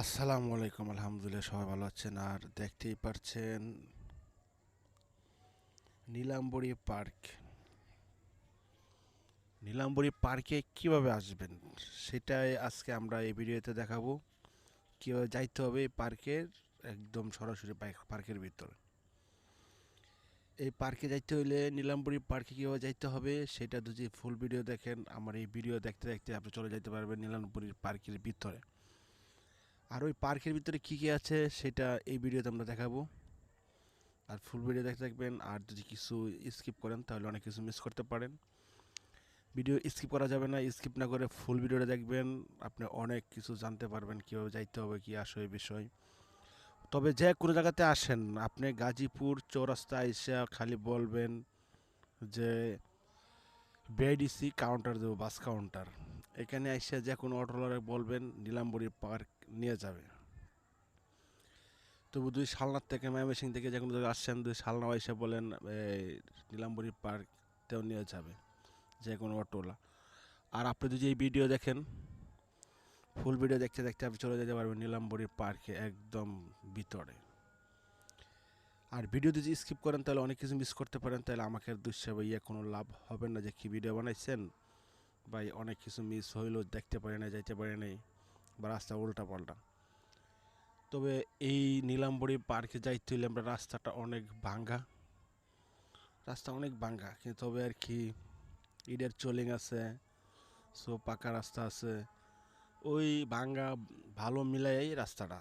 আসসালামু আলাইকুম, আলহামদুলিল্লাহ, সবাই ভালো আছেন। আর দেখতেই পারছেন নীলাম্বরী পার্ক। নীলাম্বরী পার্কে কীভাবে আসবেন, সেটাই আজকে আমরা এই ভিডিওতে দেখাবো। কীভাবে যাইতে হবে এই পার্কের, একদম সরাসরি পার্কের ভিতরে। এই পার্কে যাইতে হইলে নীলাম্বরী পার্কে কীভাবে যাইতে হবে, সেটা যদি ফুল ভিডিও দেখেন, আমার এই ভিডিও দেখতে দেখতে আপনি চলে যেতে পারবেন নীলাম্বরী পার্কের ভিতরে। আর ওই পার্কের ভিতরে কী কী আছে সেটা এই ভিডিওতে আমরা দেখাবো। আর ফুল ভিডিও দেখতে থাকবেন। আর যদি কিছু স্কিপ করেন, তাহলে অনেক কিছু মিস করতে পারেন। ভিডিও স্কিপ করা যাবে না। স্কিপ না করে ফুল ভিডিওটা দেখবেন। আপনি অনেক কিছু জানতে পারবেন, কীভাবে যাইতে হবে, কী আসবে বিষয়। তবে যে কোনো জায়গাতে আসেন। আপনি গাজীপুর চৌরাস্তা এসে খালি বলবেন যে বিআইডিসি কাউন্টার দেবো বাস কাউন্টার এখানে এসে যে কোনো অটোলারে বলবেন, নীলাম্বরী পার্ক নিয়ে যাবে। তবু দুই শালনার থেকে ময়মনসিং থেকে যে কোনো আসছেন, দুই শালনা এসে বলেন নীলাম্বরী পার্কতেও নিয়ে যাবে, যে কোনো অটোলা আর আপনি যদি এই ভিডিও দেখেন ফুল ভিডিও দেখতে দেখতে আপনি চলে যেতে পারবেন নীলাম্বরী পার্কে, একদম ভিতরে। আর ভিডিও যদি স্কিপ করেন, তাহলে অনেক কিছু মিস করতে পারেন, তাহলে আমাকে দুঃসাবে ইয়ে কোনো লাভ হবে না যে কী ভিডিও বানাইছেন। ভাই অনেক কিছু মিস হইল, দেখতে পারি না যাইতে পারি নাই, বা রাস্তা উল্টা পাল্টা তবে এই নীলাম্বরী পার্কে যাইতে হইলে আমরা রাস্তাটা অনেক ভাঙ্গা। রাস্তা অনেক ভাঙ্গা, কিন্তু তবে আর কি ইডের চলিং আছে, সো পাকা রাস্তা আছে। ওই ভাঙ্গা, ভালো মিলাই রাস্তাটা।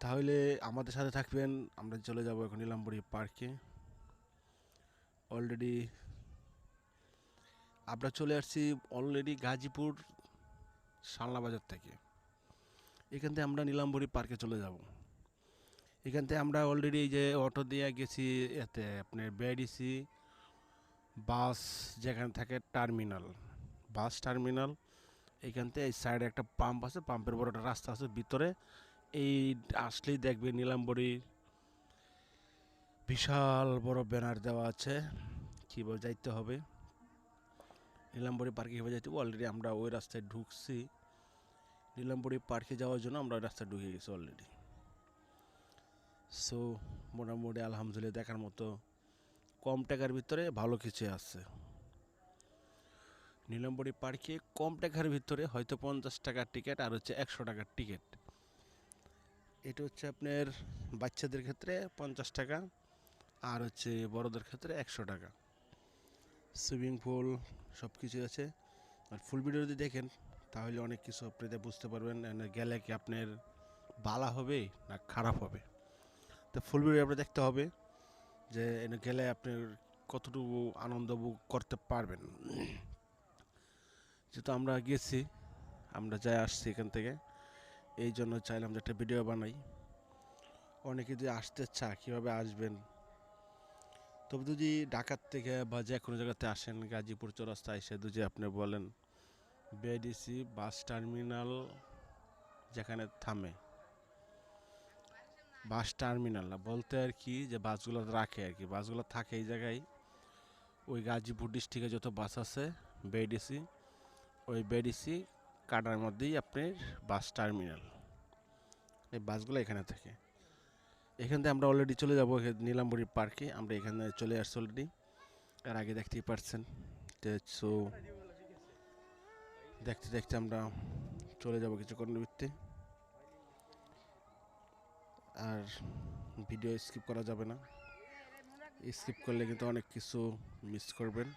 তাহলে আমাদের সাথে থাকবেন, আমরা চলে যাব এখন নীলাম্বরী পার্কে। অলরেডি আমরা চলে আসছি অলরেডি গাজীপুর শালনা বাজার থেকে। এখান থেকে আমরা নীলাম্বরী পার্কে চলে যাব। এখান থেকে আমরা অলরেডি এই যে অটো দিয়ে গেছি, এতে আপনার বিআইডিসি বাস যেখানে থাকে টার্মিনাল বাস টার্মিনাল এখান থেকে এই সাইডে একটা পাম্প আছে পাম্পের বড় একটা রাস্তা আছে, ভিতরে এই আসলেই দেখবে নীলাম্বরীর বিশাল বড় ব্যানার দেওয়া আছে। কীভাবে যাইতে হবে। নীলাম্বরী পার্কে কীভাবে যাইতে অলরেডি আমরা ওই রাস্তায় ঢুকছি। নীলাম্বরী পার্কে যাওয়ার জন্য আমরা ওই রাস্তায় ঢুকে গেছি অলরেডি সো মোটামুটি আলহামদুলিল্লাহ দেখার মতো কম টাকার ভিতরে ভালো কিছু আছে। নীলাম্বরী পার্কে কম টাকার ভিতরে হয়তো পঞ্চাশ টাকার টিকিট আর হচ্ছে একশো টাকার টিকিট এটা হচ্ছে আপনার বাচ্চাদের ক্ষেত্রে পঞ্চাশ টাকা, আর হচ্ছে বড়দের ক্ষেত্রে একশো টাকা। সুইমিং পুল সব কিছু আছে। আর ফুল ভিডিও যদি দেখেন, তাহলে অনেক কিছু আপনি এটা বুঝতে পারবেন গেলে কি আপনার বালা হবে না খারাপ হবে। তো ফুল ভিডিও আপনি দেখতে হবে যে এনে গেলে আপনার কতটুকু আনন্দ করতে পারবেন। যেহেতু আমরা গেছি, আমরা যাই আসছি এখান থেকে এই জন্য চাইলাম যে একটা ভিডিও বানাই। অনেকে যদি আসতে চায়, কীভাবে আসবেন? তবে যদি ঢাকার থেকে বা যে কোনো জায়গাতে আসেন, গাজীপুর চৌরাস্তা এসে যদি আপনি বলেন বিআইডিসি বাস টার্মিনাল যেখানে থামে। বাস টার্মিনাল না, বলতে আর কি যে বাসগুলো রাখে আর কি। বাসগুলো থাকে এই জায়গায়, ওই গাজীপুর ডিস্ট্রিক্টে যত বাস আছে বিআইডিসি ওই বিআইডিসি কাটার মধ্যেই আপনার বাস টার্মিনাল। এই বাসগুলো এখানে থাকে। এখান থেকে আমরা অলরেডি চলে যাব নীলাম্বরী পার্কে আমরা এখানে চলে আসছি অলরেডি আর আগে দেখতেই পারছেন। সো দেখতে দেখতে আমরা চলে যাব কিছুক্ষণ ভিত্তি আর ভিডিও স্কিপ করা যাবে না। স্কিপ করলে কিন্তু অনেক কিছু মিস করবেন।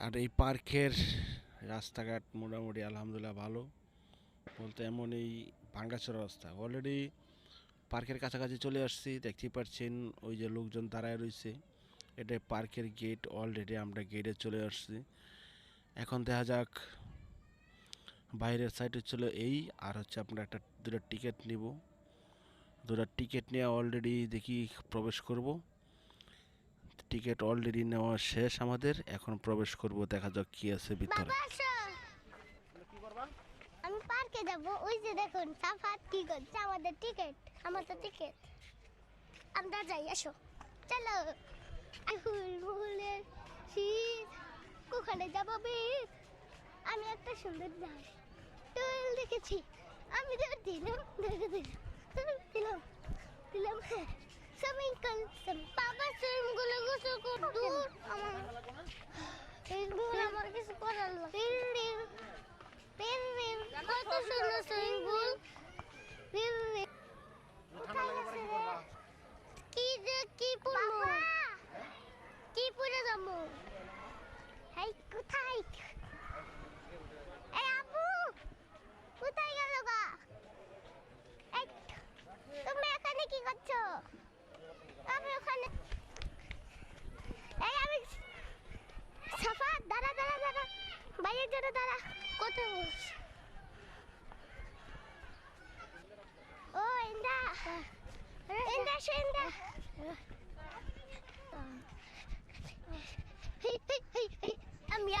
আর এই পার্কের রাস্তাঘাট মোটামুটি আলহামদুলিল্লাহ ভালো। বলতে এমন এই ভাঙ্গাচোরা রাস্তা। অলরেডি পার্কের কাছাকাছি চলে আসছি, দেখতেই পাচ্ছেন ওই যে লোকজন দাঁড়ায় রয়েছে। এটা পার্কের গেট অলরেডি আমরা গেটে চলে আসছি। এখন দেখা যাক বাইরের সাইড হচ্ছিল এই, আর হচ্ছে আমরা একটা দুটো টিকিট নিব। দুটো টিকিট নিয়ে অলরেডি দেখি প্রবেশ করব। টিকিট অলরেডি নেওয়া শেষ আমাদের, এখন প্রবেশ করব, দেখা যাক কি আছে ভিতরে। পার্কে যাব ওই যে দেখুন, সাফাত কি করছে, আমাদের টিকিট আমার তো টিকিট আমরা যাই, আসো। চলো। ফুল ফুলের শীত কোখানে যাব আমি একটা সুন্দর জায়গা টুল দেখেছি। আমি তো দিলাম দেখে দিলাম দিলাম হ্যাঁ সুইমিং করল বাবা সুইমিং করলে গোসল কর দূর আমার এইগুলো আমার কিছু করার না পিল পিল পিল পিল কত সুন্দর সুইমিং পুল পিল পিল কোথায় গেছে রে? কি যে কি পড়ব কি পড়ে যাব এই কোথায় এই আপু কোথায় গেল গা এই তুমি এখানে কি করছ আমি ওখানে এই আমি সাফা দাঁড়া দাঁড়া দাঁড়া বাইরের জন্য দাঁড়া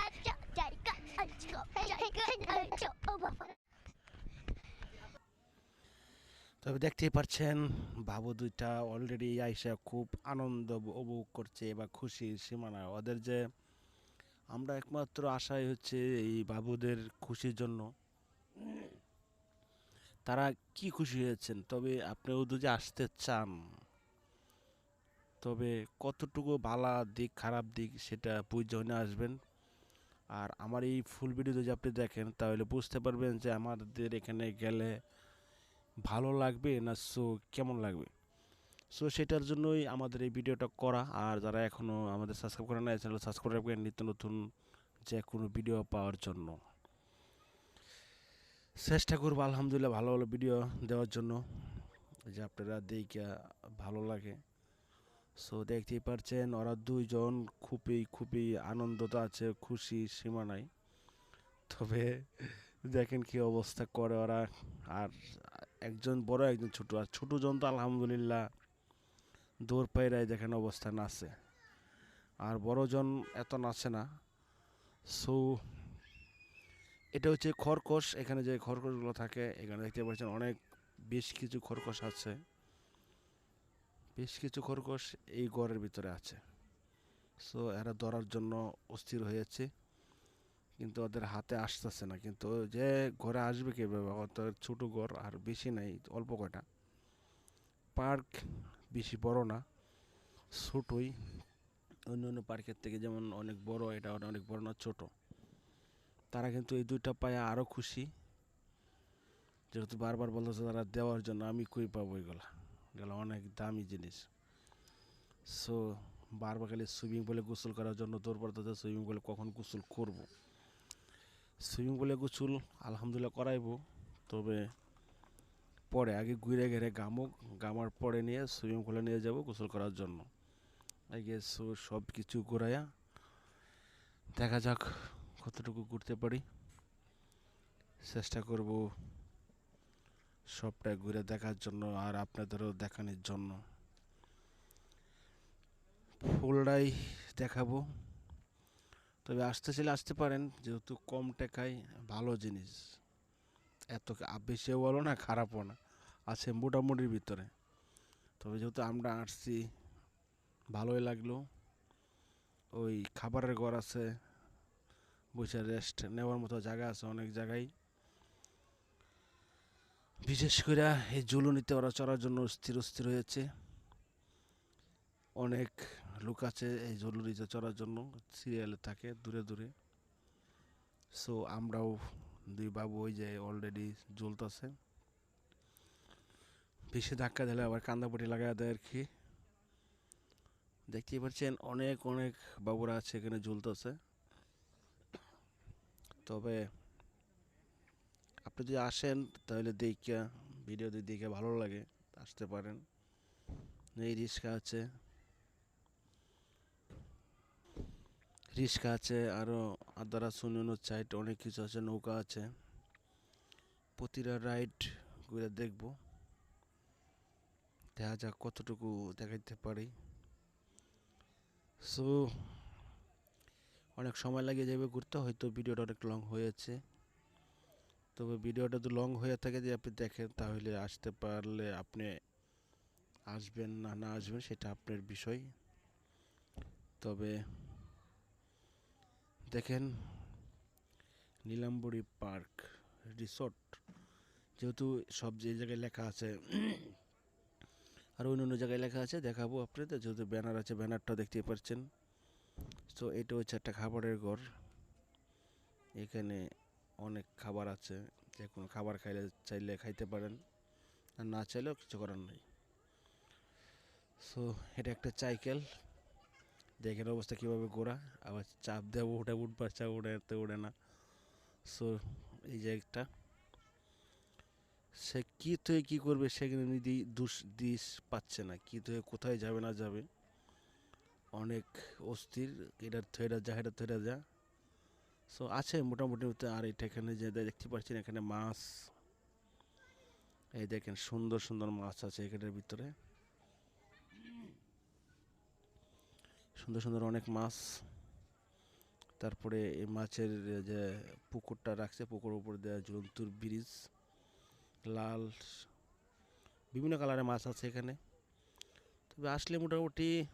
আচ্ছা জায়গা আচ্ছা জায়গা আচ্ছা ও বাবা তবে দেখতেই পাচ্ছেন, বাবু দুইটা অলরেডি আইসা খুব আনন্দ উপভোগ করছে বা খুশি সীমানা। ওদের যে আমরা একমাত্র আশাই হচ্ছে এই বাবুদের খুশির জন্য। তারা কি খুশি হয়েছেন? তবে আপনিও যদি আসতে চান, তবে কতটুকু ভালো দিক, খারাপ দিক সেটা বুঝে আসবেন। আর আমার এই ফুল ভিডিও যদি আপনি দেখেন, তাহলে বুঝতে পারবেন যে আমাদের এখানে গেলে ভালো লাগবে না সো কেমন লাগবে? সো সেটার জন্যই আমাদের এই ভিডিওটা করা। আর যারা এখনও আমাদের সাবস্ক্রাইব করে না চ্যানেল সাবস্ক্রাইব রাখবেন নিত্য নতুন যে কোনো ভিডিও পাওয়ার জন্য। চেষ্টা করব আলহামদুলিল্লাহ ভালো ভালো ভিডিও দেওয়ার জন্য, যে আপনারা দেখে ভালো লাগে। সো দেখতেই পারছেন, ওরা দুইজন খুবই খুবই আনন্দত আছে, খুশি, সীমা নাই। তবে দেখেন কি অবস্থা করে ওরা। আর একজন বড়, একজন ছোট। আর ছোট জন তো আলহামদুলিল্লাহ দৌড় পায়রাই দেখেন অবস্থা নাচে আর বড়জন এত নাচে না। সো, এটা হচ্ছে খরকোশ এখানে যে খরকোশগুলো থাকে, এখানে দেখতে পাচ্ছেন অনেক, বেশ কিছু খরকোশ আছে। বেশ কিছু খরগোশ এই ঘরের ভিতরে আছে। সো, এরা ধরার জন্য অস্থির হয়েছে কিন্তু ওদের হাতে আসতেছে না। কিন্তু যে ঘরে আসবে কীভাবে? অত ছোট ঘর আর বেশি নাই, অল্প কয়টা। পার্ক বেশি বড় না, ছোটই। অন্য অন্য পার্কের থেকে যেমন অনেক বড়, এটা অনেক বড় না, ছোট। তারা কিন্তু এই দুইটা পায়ে আরও খুশি। যেহেতু বারবার বলতেছে তারা দেওয়ার জন্য আমি কই পাবো এগুলা। এগুলো অনেক দামি জিনিস। সো বারবার খালি সুইমিং পুলে গোসল করার জন্য দৌড় সুইমিং পুলে কখন গোসল করব? সুইমিং পুলে গোসল আলহামদুলিল্লাহ করাইবো, তবে পরে, আগে ঘুরে ঘেরে গামুক গামার পরে নিয়ে সুইমিং পুলে নিয়ে যাব গোসল করার জন্য। আগে সব কিছু ঘোরাইয়া দেখা যাক কতটুকু ঘুরতে পারি। চেষ্টা করব সবটা ঘুরে দেখার জন্য আর আপনাদেরও দেখানোর জন্য। ফুলটাই দেখাবো। তবে আসতে চাইলে আসতে পারেন, যেহেতু কম টাকায় ভালো জিনিস। এত বেশিও বলো না, খারাপও না। আছে মোটামুটির ভিতরে। তবে যেহেতু আমরা আসছি, ভালোই লাগল। ওই খাবারের ঘর আছে, বসে রেস্ট নেওয়ার মতো জায়গা আছে অনেক জায়গায়। বিশেষ করে এই জুলুনিতে ওরা চড়ার জন্য স্থির স্থির হয়েছে। অনেক লোক আছে এই জলুরিতে চড়ার জন্য সিরিয়ালে থাকে দূরে দূরে। সো আমরাও দুই বাবু ওই যে অলরেডি জ্বলতেছে। বেশি ধাক্কা দিলে আবার কান্দাপটি লাগাই দেয় আর কি। দেখতেই পাচ্ছেন অনেক অনেক বাবুরা আছে, এখানে ঝুলতেছে। তবে আপনি যদি আসেন, তাহলে দেখে ভিডিও যদি দেখে ভালো লাগে, আসতে পারেন। এই রিক্সা আছে। রিক্সা আছে আরও আদারা সুনিয়ন সাইড অনেক কিছু আছে, নৌকা আছে। প্রতিটা রাইড ঘুরে দেখব। দেখা যাক কতটুকু দেখাইতে পারি। সো অনেক সময় লাগিয়ে যাবে ঘুরতে, হয়তো ভিডিওটা অনেক লং হয়েছে। তবে ভিডিওটা যদি লং হয়ে থাকে, যদি আপনি দেখেন, তাহলে আসতে পারলে আপনি আসবেন না না আসবেন, সেটা আপনার বিষয়। তবে দেখেন, নীলাম্বরী পার্ক রিসোর্ট, যেহেতু সব যে জায়গায় লেখা আছে আর অন্য অন্য জায়গায় লেখা আছে, দেখাবো আপনাদের, যেহেতু ব্যানার আছে ব্যানারটা দেখতে পাচ্ছেন। তো এটা হচ্ছে একটা খাবারের ঘর। এখানে অনেক খাবার আছে, যে কোনো খাবার খাইলে, চাইলে খাইতে পারেন, আর না চাইলেও কিছু করার নেই। সো এটা একটা সাইকেল দেখেন অবস্থা কীভাবে ঘোরা। আবার চাপ দেবো ওটা উঠবার চাপ ওটাতে ওঠে না। সো এই যে একটা। সে কী থেকে কী করবে সেখানে নিজেই দুষ পাচ্ছে না। কী থেকে কোথায় যাবে না যাবে। অনেক অস্থির, এটার থয়েরা যা এটা থয়েরা যা। সো আছে মোটামুটি আর এটা এখানে যে দেখতে পাচ্ছেন, এখানে মাছ। এই দেখেন সুন্দর সুন্দর মাছ আছে এখানের ভিতরে। সুন্দর সুন্দর অনেক মাছ। তারপরে এই মাছের যে পুকুরটা রাখছে, পুকুরের উপর দেওয়া ঝুলন্তুর ব্রিজ। লাল বিভিন্ন কালারের মাছ আছে এখানে। তবে আসলে মোটামুটি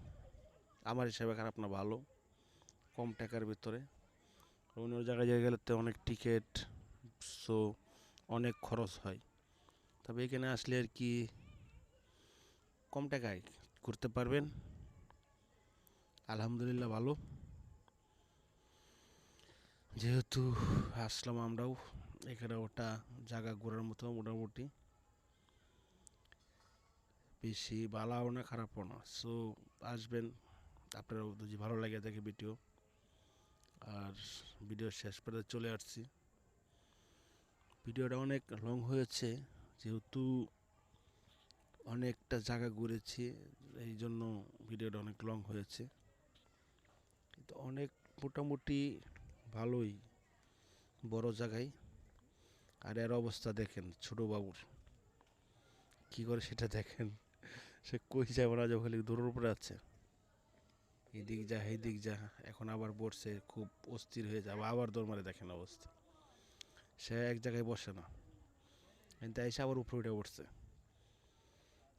আমার হিসাবে খারাপ না, ভালো। কম টাকার ভিতরে। অন্য জায়গায় জায়গায় গেলে তো অনেক টিকিট, সো অনেক খরচ হয়। তবে এখানে আসলে আর কি কম টাকায় ঘুরতে পারবেন। আলহামদুলিল্লাহ ভালো। যেহেতু আসলাম আমরাও। এখানে ওটা জায়গা ঘোরার মতো মোটামুটি। বেশি ভালোও না, খারাপও না। সো আসবেন। আপনারা যদি ভালো লাগে দেখে ভিডিও। আর ভিডিও শেষ করে চলে আসছি। ভিডিওটা অনেক লং হয়েছে। যেহেতু অনেকটা জায়গা ঘুরেছি, এই জন্য ভিডিওটা অনেক লং হয়েছে। কিন্তু অনেক মোটামুটি ভালোই। বড় জায়গায়। আর এর অবস্থা দেখেন, ছোট বাবুর। কি করে সেটা দেখেন? সে কই যাবে না যখন দূরের উপরে আছে? এদিক যা এদিক যা, এখন আবার বসছে, খুব অস্থির হয়ে যাবে, আবার দৌড় মারে দেখেন অবস্থা। সে এক জায়গায় বসে না। কিন্তু এসে আবার উপরে উঠে উঠছে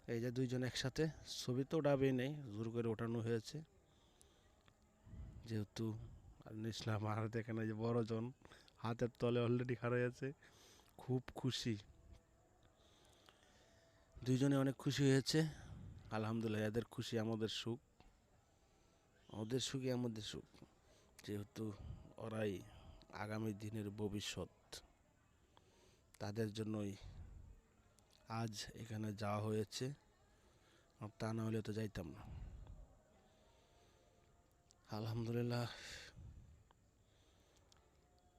এই যে দুইজন একসাথে, ছবি তো ওঠাবেই নেই, জোর করে ওঠানো হয়েছে। যেহেতু আর নিসলাম আর দেখেন এই যে বড়জন, হাতের তলে অলরেডি খাড়া আছে। খুব খুশি। দুইজনে অনেক খুশি হয়েছে। আলহামদুলিল্লাহ, এদের খুশি আমাদের সুখ। ওদের সুখই আমাদের সুখ, যেহেতু ওরাই আগামী দিনের ভবিষ্যৎ। তাদের জন্যই আজ এখানে যাওয়া হয়েছে। তা না হলে তো যাইতাম না। আলহামদুলিল্লাহ।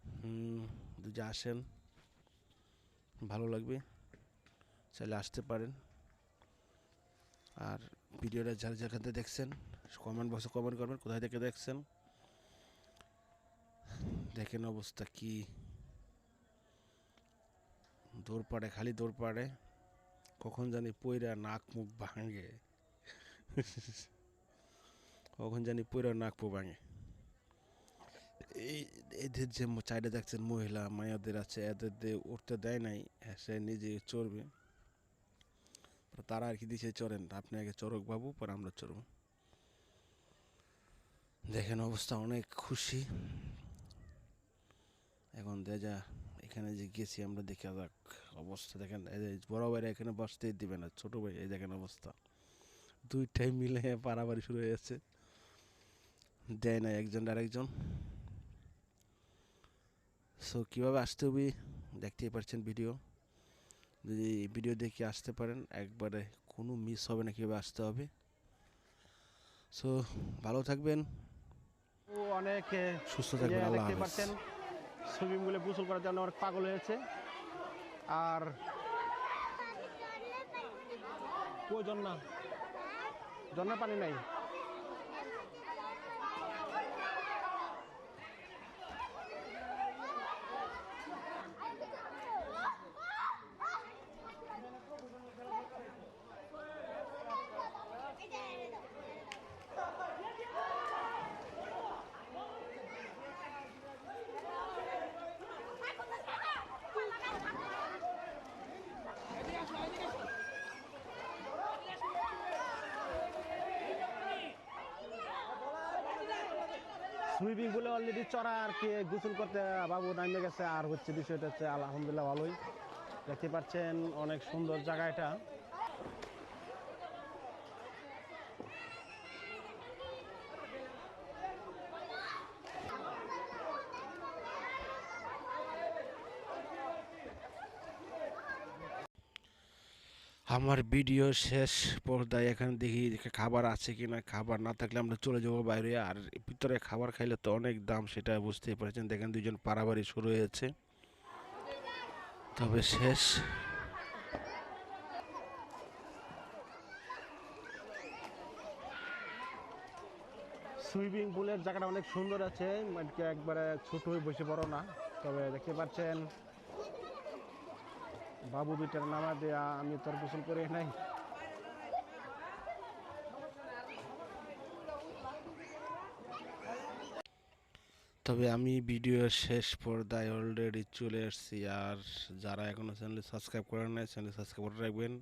হুম যদি আসেন। ভালো লাগবে। চাইলে আসতে পারেন। আর ভিডিওটা যার যেখান থেকে দেখছেন কমেন্ট বক্সে কমেন্ট করবেন, কোথায় থেকে দেখছেন। দেখেন অবস্থা কি। দৌড় পাড়ে খালি দৌড় পাড়ে কখন জানি পইরা নাক মুখ ভাঙে। কখন জানি পইরা নাক মুখ ভাঙে। এই এদের যে চাইডে দেখছেন মহিলা, মায়াদের আছে, এদের দিয়ে উঠতে দেয় নাই, সে নিজে চড়বে। তারা আর কি দিছে চড়েন আপনি আগে চড়ক বাবু, পর আমরা চড়ব। দেখেন অবস্থা, অনেক খুশি। এখন যা এখানে যে গেছি আমরা, দেখে যাক অবস্থা। দেখেন বড় ভাইরা এখানে বসতেই দিবে না, ছোট ভাই, এই দেখেন অবস্থা। দুইটাই মিলে পারাবাড়ি শুরু হয়ে যাচ্ছে। দেয় না একজন আর একজন সো কীভাবে আসতে হবে দেখতেই পাচ্ছেন ভিডিও যদি ভিডিও দেখে আসতে পারেন একবারে কোনো মিস হবে না কীভাবে আসতে হবে। সো ভালো থাকবেন। ও অনেক সুস্থ থাকবেন আল্লাহ দেখতে পাচ্ছেন সুইমিং পুলে গোসল করার জন্য অনেক পাগল হয়েছে। আর কই জন্না? জন্না পানি নাই। সুইমিং পুলে অলরেডি চড়া আর কি গোসল করতে বাবু নামে গেছে। আর হচ্ছে বিষয়টা হচ্ছে, আলহামদুলিল্লাহ ভালোই। দেখতে পাচ্ছেন অনেক সুন্দর জায়গা এটা। আমার ভিডিও শেষ পর্দায় এখানে দেখি খাবার আছে কি না খাবার না থাকলে আমরা চলে যাব বাইরে। আর ভিতরে খাবার খাইলে তো অনেক দাম, সেটা বুঝতেই পারছেন। দেখেন দুজন পারাবাড়ি শুরু হয়েছে। তবে শেষ। সুইমিং পুলের জায়গাটা অনেক সুন্দর আছে। একবারে ছোট হয়ে বসে বড় না। তবে দেখতে পাচ্ছেন বাবু দুইটার নামা দেয়া, আমি তোর গোসল করে নাই তবে আমি ভিডিওর শেষ পর্দায় অলরেডি চলে এসেছি আর যারা এখনও চ্যানেল সাবস্ক্রাইব করেন নাই চ্যানেল সাবস্ক্রাইব করে রাখবেন।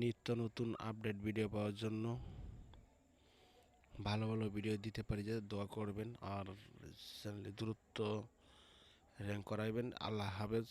নিত্য নতুন আপডেট ভিডিও পাওয়ার জন্য ভালো ভালো ভিডিও দিতে পারি, যে দোয়া করবেন, আর চ্যানেলে দ্রুত র্যাঙ্ক করাইবেন। আল্লাহ হাফেজ।